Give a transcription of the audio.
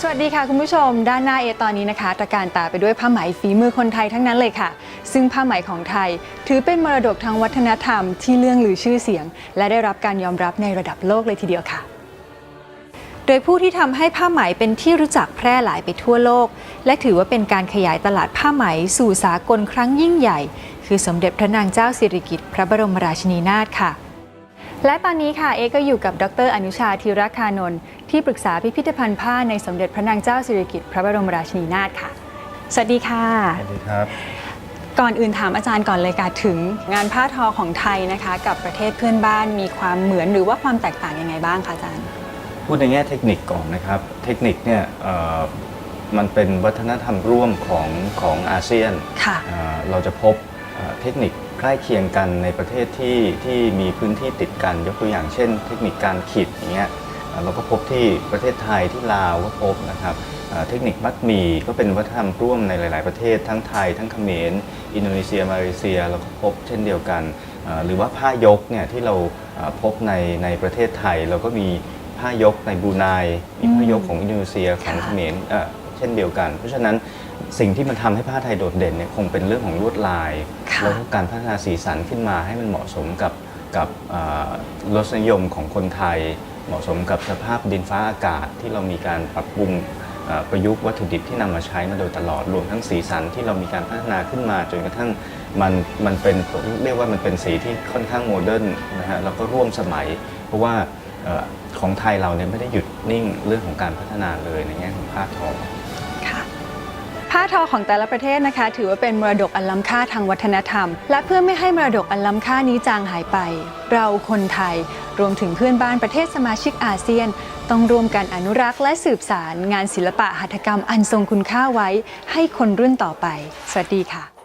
สวัสดีค่ะคุณผู้ชม ด้านหน้าเอตอนนี้นะคะตะการตาไปด้วยผ้าไหมฝีมือคนไทยทั้งนั้นเลยค่ะ ซึ่งผ้าไหมของไทย ถือเป็นมรดกทางวัฒนธรรมที่เลื่องลือชื่อเสียง และได้รับการยอมรับในระดับโลกเลยทีเดียวค่ะ โดยผู้ที่ทำให้ผ้าไหมเป็นที่รู้จักแพร่หลายไปทั่วโลก และถือว่าเป็นการขยายตลาดผ้าไหมสู่สากลครั้งยิ่งใหญ่ คือสมเด็จพระนางเจ้าสิริกิติ์พระบรมราชินีนาถค่ะ และตอนนี้ค่ะเอก็อยู่กับดร อนุชาธีรคานนท์ที่ปรึกษาพิพิธภัณฑ์ผ้าในสมเด็จพระนางเจ้าสิริกิติ์พระบรมราชินีนาถค่ะ สวัสดีค่ะ สวัสดีครับ ก่อนอื่นถามอาจารย์ก่อนเลยค่ะถึงงานผ้าทอของไทยนะคะ กับประเทศเพื่อนบ้านมีความเหมือนหรือว่าความแตกต่างยังไงบ้างคะอาจารย์ พูดในแง่เทคนิคก่อนนะครับ เทคนิคเนี่ยเอ่อมันเป็นวัฒนธรรมร่วมของของอาเซียนค่ะเอ่อเราจะพบ เทคนิคใกล้เคียงกันในประเทศที่ที่มีพื้นที่ติดกันยกตัวอย่างเช่น เทคนิคการขีดอย่างเงี้ยเราก็พบที่ประเทศไทยที่ลาวก็พบนะครับเทคนิคมัดหมี่ก็เป็นวัฒนธรรมร่วมในหลาย ๆ ประเทศ ทั้งไทย ทั้งเขมร อินโดนีเซีย มาเลเซียเราก็พบเช่นเดียวกัน หรือว่าผ้ายกเนี่ยที่เราพบในในประเทศไทย เราก็มีผ้ายกในบรูไนมีผ้ายกของอินโดนีเซียของเขมรเออเช่นเดียวกัน เพราะฉะนั้น สิ่งที่มันทำให้ผ้าไทยโดดเด่นเนี่ยคงเป็นเรื่องของลวดลายค่ะแล้วก็การพัฒนาสีสันขึ้นมาให้มันเหมาะสมกับกับเอ่อรสนิยมของคนไทย เหมาะสมกับสภาพดินฟ้าอากาศที่เรามีการปรับปรุงเอ่อประยุกต์วัตถุดิบที่นำมาใช้มาโดยตลอดรวมทั้งสีสันที่เรามีการพัฒนาขึ้นมาจนกระทั่งมันมันเป็นเรียกว่ามันเป็นสีที่ค่อนข้างโมเดิร์นนะฮะแล้วก็ร่วมสมัย เพราะว่าเอ่อของไทยเราเนี่ยไม่ได้หยุดนิ่งเรื่องของการพัฒนาเลยในแง่ของผ้าทอค่ะ ผ้าทอของแต่ละประเทศนะคะ ถือว่าเป็นมรดกอันล้ำค่าทางวัฒนธรรม และเพื่อไม่ให้มรดกอันล้ำค่านี้จางหายไป เราคนไทย รวมถึงเพื่อนบ้านประเทศสมาชิกอาเซียน ต้องร่วมกันอนุรักษ์และสืบสารงานศิลปะหัตถกรรมอันทรงคุณค่าไว้ ให้คนรุ่นต่อไป สวัสดีค่ะ